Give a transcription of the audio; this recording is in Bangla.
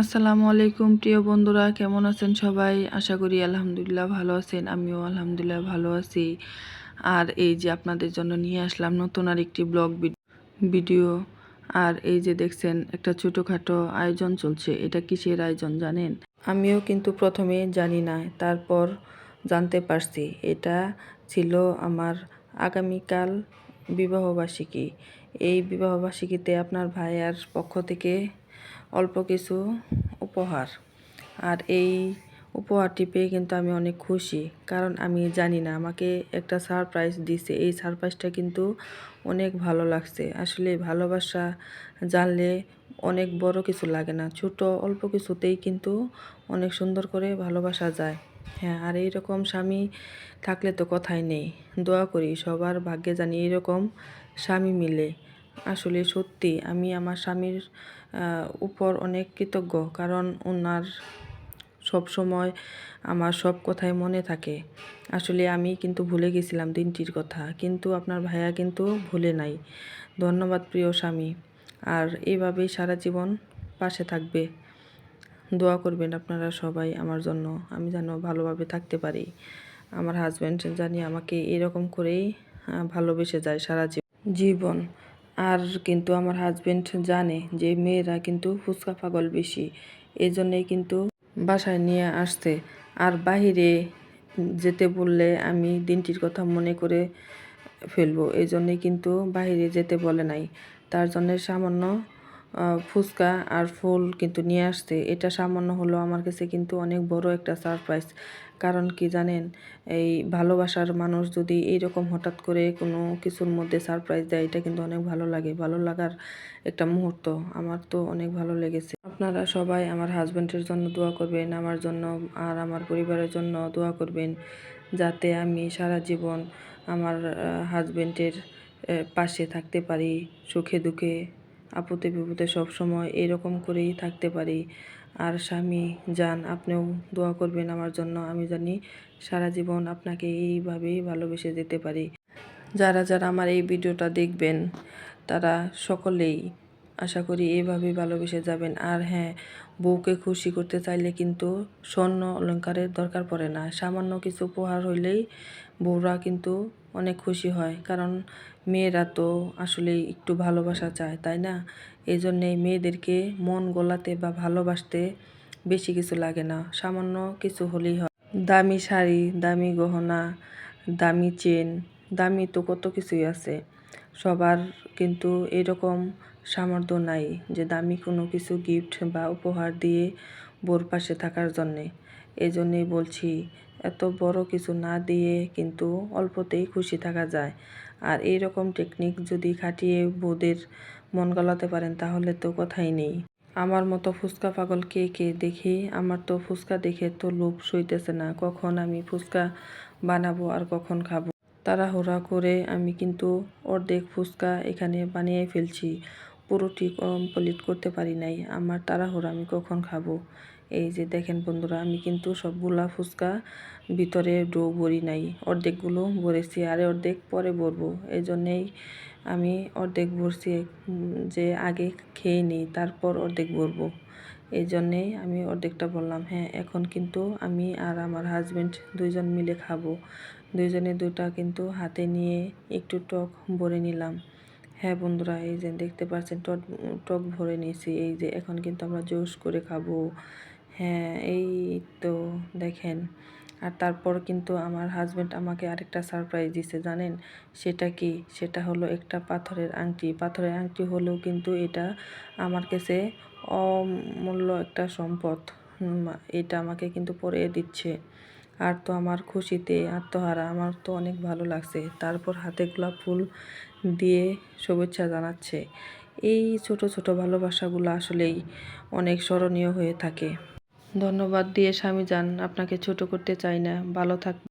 আসসালামু আলাইকুম, প্রিয় বন্ধুরা, কেমন আছেন সবাই? আশা করি আলহামদুলিল্লাহ ভালো আছেন, আমিও আলহামদুলিল্লাহ ভালো আছি। আর এই যে আপনাদের জন্য নিয়ে আসলাম নতুন আর একটি ব্লগ ভিডিও। আর এই যে দেখছেন, একটা ছোটোখাটো আয়োজন চলছে, এটা কিসের আয়োজন জানেন? আমিও কিন্তু প্রথমে জানি না, তারপর জানতে পারছি। এটা ছিল আমার আগামীকাল বিবাহবার্ষিকী। এই বিবাহবার্ষিকীতে আপনার ভাইয়ার পক্ষ থেকে অল্প কিছু উপহার। আর এই উপহারটি পেয়ে কিন্তু আমি অনেক খুশি, কারণ আমি জানি না, আমাকে একটা সারপ্রাইজ দিছে। এই সারপ্রাইজটা কিন্তু অনেক ভালো লাগছে। আসলে ভালোবাসা জানলে অনেক বড় কিছু লাগে না, ছোট অল্প কিছুতেই কিন্তু অনেক সুন্দর করে ভালোবাসা যায়। হ্যাঁ আর এইরকম স্বামী থাকলে তো কথাই নেই। দোয়া করি সবার ভাগ্যে জানি এরকম স্বামী মিলে। আসলে সত্যি আমি আমার স্বামীর উপর অনেক কৃতজ্ঞ। কারণ ওনার সব সময় আমার সব কথাই মনে থাকে। আসলে আমি কিন্তু ভুলে গেছিলাম দিনটির কথা। কিন্তু আপনার ভাইয়া কিন্তু ভুলে নাই। ধন্যবাদ প্রিয় স্বামী। আর এইভাবেই সারা জীবন পাশে থাকবে। দোয়া করবেন আপনারা সবাই আমার জন্য। আমি যেন ভালোভাবে থাকতে পারি। আমার হাজব্যান্ড জানি আমাকে এরকম করেই ভালোবেসে যায় সারা জীবন। আর কিন্তু আমার হাজবেন্ড জানে যে মেয়েরা কিন্তু ফুচকা পাগল বেশি। এই জন্যেই কিন্তু বাসায় নিয়ে আসতে আর বাহিরে যেতে বললে আমি দিনটির কথা মনে করে ফেলব। এই জন্যেই কিন্তু বাহিরে যেতে বলে নাই। তার জন্যে সামান্য ফুচকা আর ফুল কিন্তু নিয়ে আসছে। এটা সামান্য হলো আমার কাছে কিন্তু অনেক বড় একটা সারপ্রাইজ কারণ কি জানেন, এই ভালোবাসার মানুষ যদি এইরকম হঠাৎ করে কোনো কিছুর মধ্যে সারপ্রাইজ দেয়, এটা কিন্তু অনেক ভালো লাগে। ভালো লাগার একটা মুহূর্ত। আমার তো অনেক ভালো লেগেছে। আপনারা সবাই আমার হাজব্যান্ডের জন্য দোয়া করবেন, আমার জন্য আর আমার পরিবারের জন্য দোয়া করবেন, যাতে আমি সারা জীবন আমার হাজব্যান্ডের পাশে থাকতে পারি সুখে দুঃখে। আপদে বিপদে সবসময় এরকম করেই থাকতে পারি। আর স্বামী যান আপনিও দোয়া করবেন আমার জন্য। আমি জানি সারা জীবন আপনাকে এইভাবেই ভালোবেসে যেতে পারি। যারা যারা আমার এই ভিডিওটা দেখবেন, তারা সকলেই আশা করি এইভাবেই ভালোবেসে যাবেন। আর হ্যাঁ বউকে খুশি করতে চাইলে কিন্তু স্বর্ণ অলঙ্কারের দরকার পড়ে না। সামান্য কিছু উপহার হইলেই বউরা কিন্তু অনেক খুশি হয়। কারণ মেয়েরা তো আসলেই একটু ভালোবাসা চায়, তাই না? এই জন্যে মেয়েদেরকে মন গলাতে বা ভালোবাসতে বেশি কিছু লাগে না। সামান্য কিছু হলেই হয়। দামি শাড়ি, দামি গহনা, দামি চেন, দামি তো কত কিছুই আছে। সবার কিন্তু এরকম সামর্থ্য নাই যে দামি কোনো কিছু গিফট বা উপহার দিয়ে বোর পাশে থাকার জন্যে। এই জন্যেই বলছি, এত বড় কিছু না দিয়ে কিন্তু অল্পতেই খুশি থাকা যায়। আর এই রকম টেকনিক যদি খাটিয়ে বউদের মন গলাতে পারেন, তাহলে তো কথাই নেই। আমার মতো ফুচকা পাগল কে কে দেখি? আমার তো ফুচকা দেখে তো লোভ সইতেছে না। কখন আমি ফুচকা বানাবো আর কখন খাব? তাড়াহুড়া করে আমি কিন্তু অর্ধেক ফুচকা এখানে বানিয়ে ফেলছি। পুরোটি কমপ্লিট করতে পারি নাই। আমার তাড়াহুড়া আমি কখন খাব? এই যে দেখেন বন্ধুরা, আমি কিন্তু সবগুলা ফুচকা ভিতরে ডো ভরি নাই। অর্ধেকগুলো ভরেছি, আর অর্ধেক পরে ভরবো। এই জন্যেই আমি অর্ধেক ভরছি, যে আগে খেয়ে নিই, তারপর অর্ধেক ভরবো। এই জন্যেই আমি অর্ধেকটা বললাম হ্যাঁ এখন কিন্তু আমি আর আমার হাজব্যান্ড দুইজন মিলে খাব। দুইজনে দুটা কিন্তু হাতে নিয়ে একটু টক ভরে নিলাম। হ্যাঁ বন্ধুরা, এই যে দেখতে পাচ্ছেন, টক টক ভরে নিয়েছি। এই যে এখন কিন্তু আমরা জোশ করে খাব। হ্যাঁ এই তো দেখেন। আর তারপর কিন্তু আমার হাজব্যান্ড আমাকে আরেকটা সারপ্রাইজ দিছে, জানেন? সেটা কি? সেটা হলো একটা পাথরের আংটি। পাথরের আংটি হলেও কিন্তু এটা আমার কাছে অমূল্য একটা সম্পদ। এটা আমাকে কিন্তু পরে দিচ্ছে। আর তো আমার খুশিতে আত্মহারা। আমার তো অনেক ভালো লাগছে। তারপর হাতে গোলাপ ফুল দিয়ে শুভেচ্ছা জানাচ্ছে। এই ছোট ছোট ভালোবাসাগুলো আসলেই অনেক স্মরণীয় হয়ে থাকে। ধন্যবাদ দিয়ে স্বামী যান আপনাকে ছোট করতে চাই না ভালো থাক